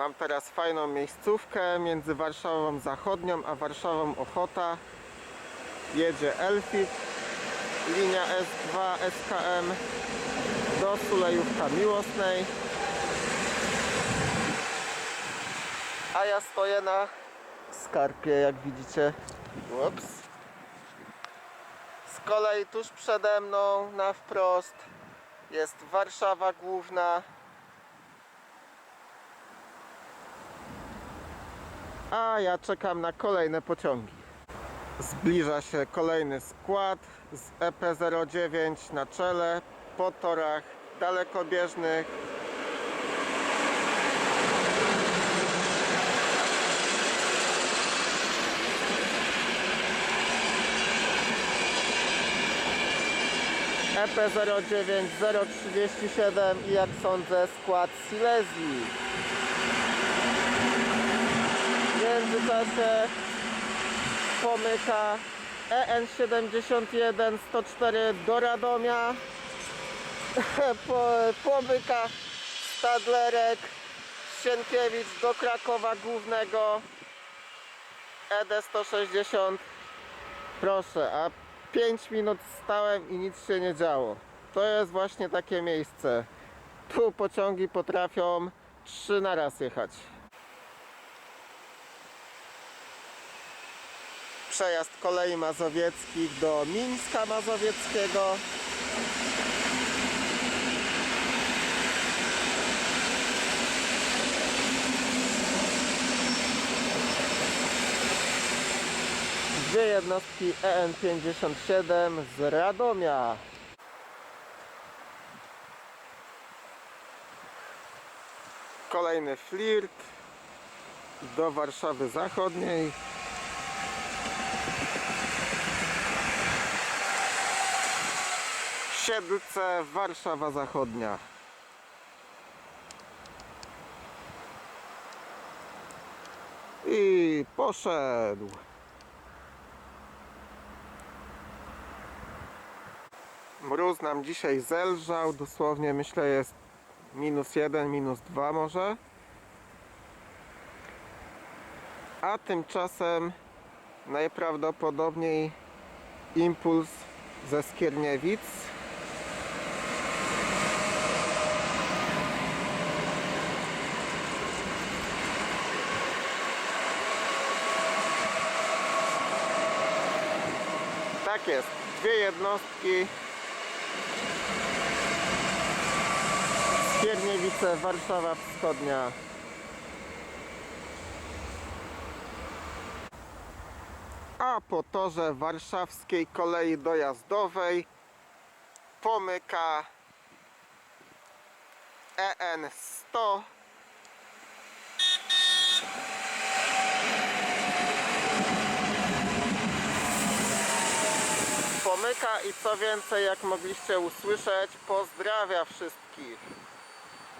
Mam teraz fajną miejscówkę między Warszawą Zachodnią a Warszawą Ochota. Jedzie Elfit, linia S2 SKM do Sulejówka Miłosnej. A ja stoję na skarpie, jak widzicie. Ups. Z kolei tuż przede mną na wprost jest Warszawa Główna. A ja czekam na kolejne pociągi. Zbliża się kolejny skład z EP09 na czele po torach dalekobieżnych. EP09 037 i jak sądzę skład Silesii. Pomyka E EN71 104 do Radomia. Po- pomyka Stadlerek Sienkiewicz do Krakowa Głównego. ED 160 Proszę, a 5 minut stałem i nic się nie działo. To jest właśnie takie miejsce. Tu pociągi potrafią 3 na raz jechać. Przejazd kolei mazowieckich do Mińska Mazowieckiego. Dwie jednostki EN57 z Radomia. Kolejny flirt do Warszawy Zachodniej. Siedlce, Warszawa Zachodnia. I poszedł. Mróz nam dzisiaj zelżał, dosłownie myślę jest minus jeden, minus dwa może. A tymczasem najprawdopodobniej impuls ze Skierniewic. Tak jest, dwie jednostki. Skierniewice, Warszawa Wschodnia. A po torze warszawskiej kolei dojazdowej pomyka EN 100 pomyka i co więcej jak mogliście usłyszeć pozdrawia wszystkich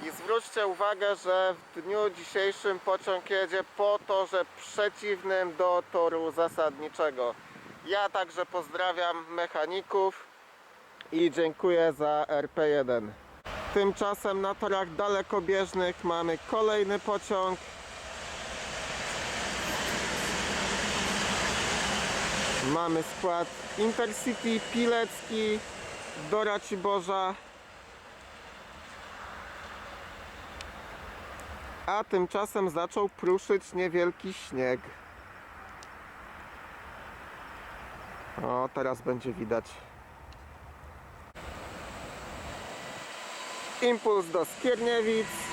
i zwróćcie uwagę, że w dniu dzisiejszym pociąg jedzie po torze przeciwnym do toru zasadniczego. Ja także pozdrawiam mechaników i dziękuję za RP1. Tymczasem na torach dalekobieżnych mamy kolejny pociąg. Mamy skład Intercity Pilecki do Raciborza. A tymczasem zaczął pruszyć niewielki śnieg. O, teraz będzie widać. Impuls do Skierniewic.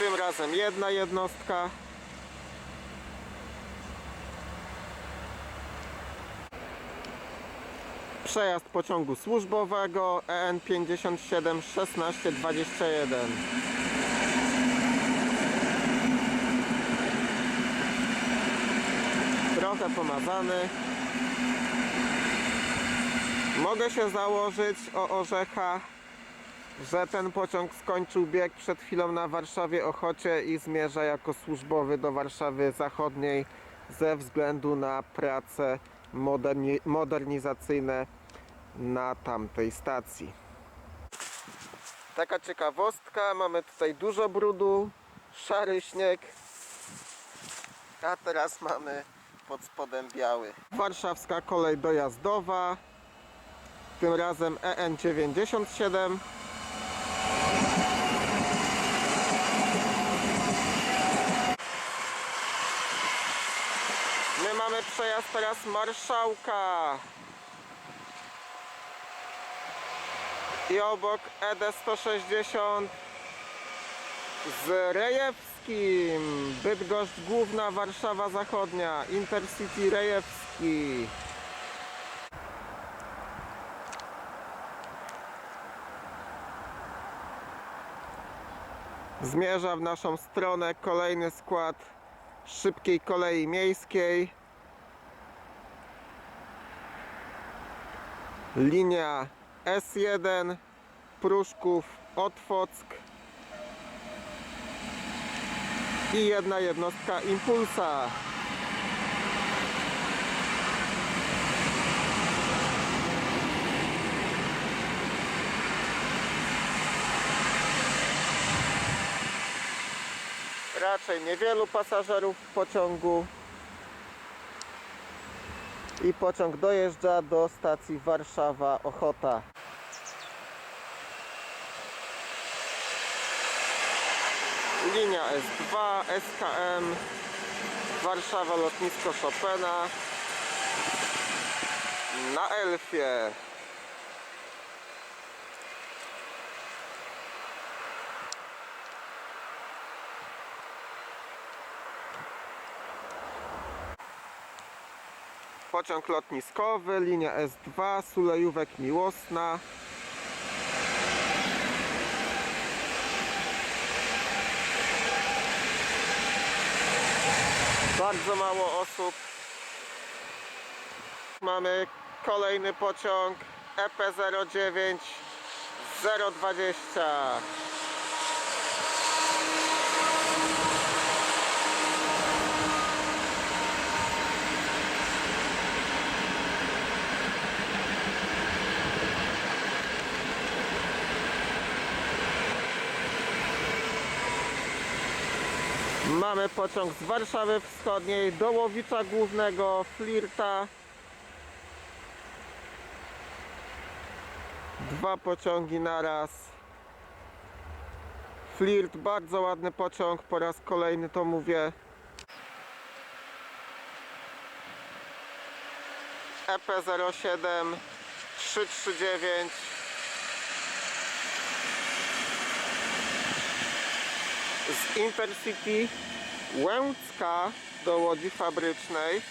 Tym razem jedna jednostka. Przejazd pociągu służbowego EN 57 1621. Trochę pomazany. Mogę się założyć o orzecha, że ten pociąg skończył bieg przed chwilą na Warszawie Ochocie i zmierza jako służbowy do Warszawy Zachodniej ze względu na prace moderni- modernizacyjne na tamtej stacji. Taka ciekawostka, mamy tutaj dużo brudu, szary śnieg, a teraz mamy pod spodem biały. Warszawska kolej dojazdowa, tym razem E EN97. My mamy przejazd teraz Marszałka. I obok E ED 160 z Rejewskim. Bydgoszcz Główna, Warszawa Zachodnia. Intercity Rejewski. Zmierza w naszą stronę kolejny skład szybkiej kolei miejskiej. Linia S1 Pruszków Otwock i jedna jednostka Impulsa. Raczej niewielu pasażerów w pociągu. I pociąg dojeżdża do stacji Warszawa Ochota. Linia S2, SKM, Warszawa Lotnisko Chopina na Elfie. Pociąg lotniskowy, linia S2, Sulejówek Miłosna. Bardzo mało osób. Mamy kolejny pociąg E EP09 020. Mamy pociąg z Warszawy Wschodniej do Łowicza Głównego, Flirta. Dwa pociągi naraz. Flirt, bardzo ładny pociąg, po raz kolejny to mówię. E EP07 339 z Intercity Łęcka do Łodzi Fabrycznej.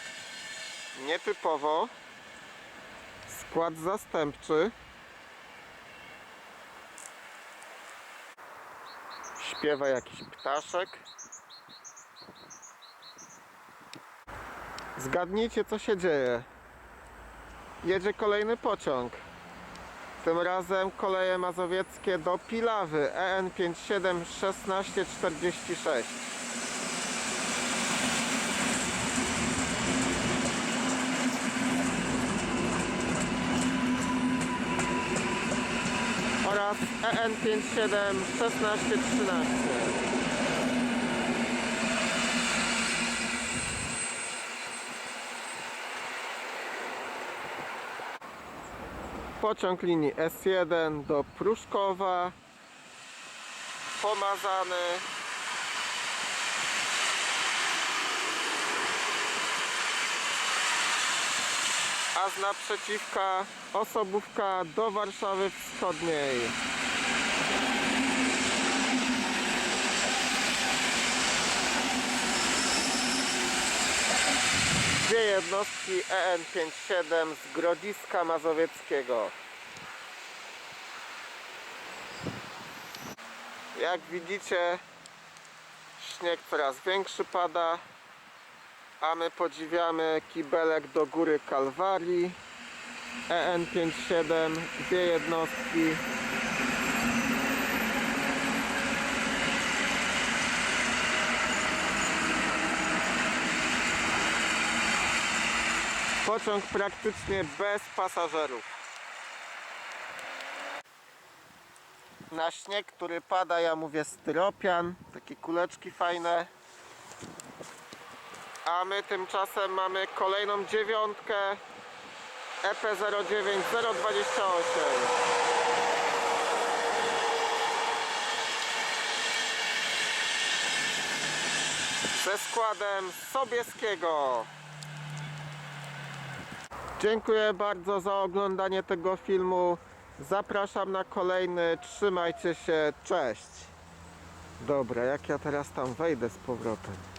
Nietypowo. Skład zastępczy. Śpiewa jakiś ptaszek. Zgadnijcie co się dzieje. Jedzie kolejny pociąg. Tym razem koleje mazowieckie do Pilawy. E EN57 1646. E EN57 1613. Pociąg linii S1 do Pruszkowa. Pomazany. A z naprzeciwka osobówka do Warszawy Wschodniej. Dwie jednostki E EN57 z Grodziska Mazowieckiego. Jak widzicie, śnieg coraz większy pada, a my podziwiamy kibelek do góry Kalwarii. E EN57, dwie jednostki. Pociąg praktycznie bez pasażerów. Na śnieg, który pada, ja mówię styropian, takie kuleczki fajne. A my tymczasem mamy kolejną dziewiątkę E EP09028. Ze składem Sobieskiego. Dziękuję bardzo za oglądanie tego filmu. Zapraszam na kolejny. Trzymajcie się. Cześć. Dobra, jak ja teraz tam wejdę z powrotem?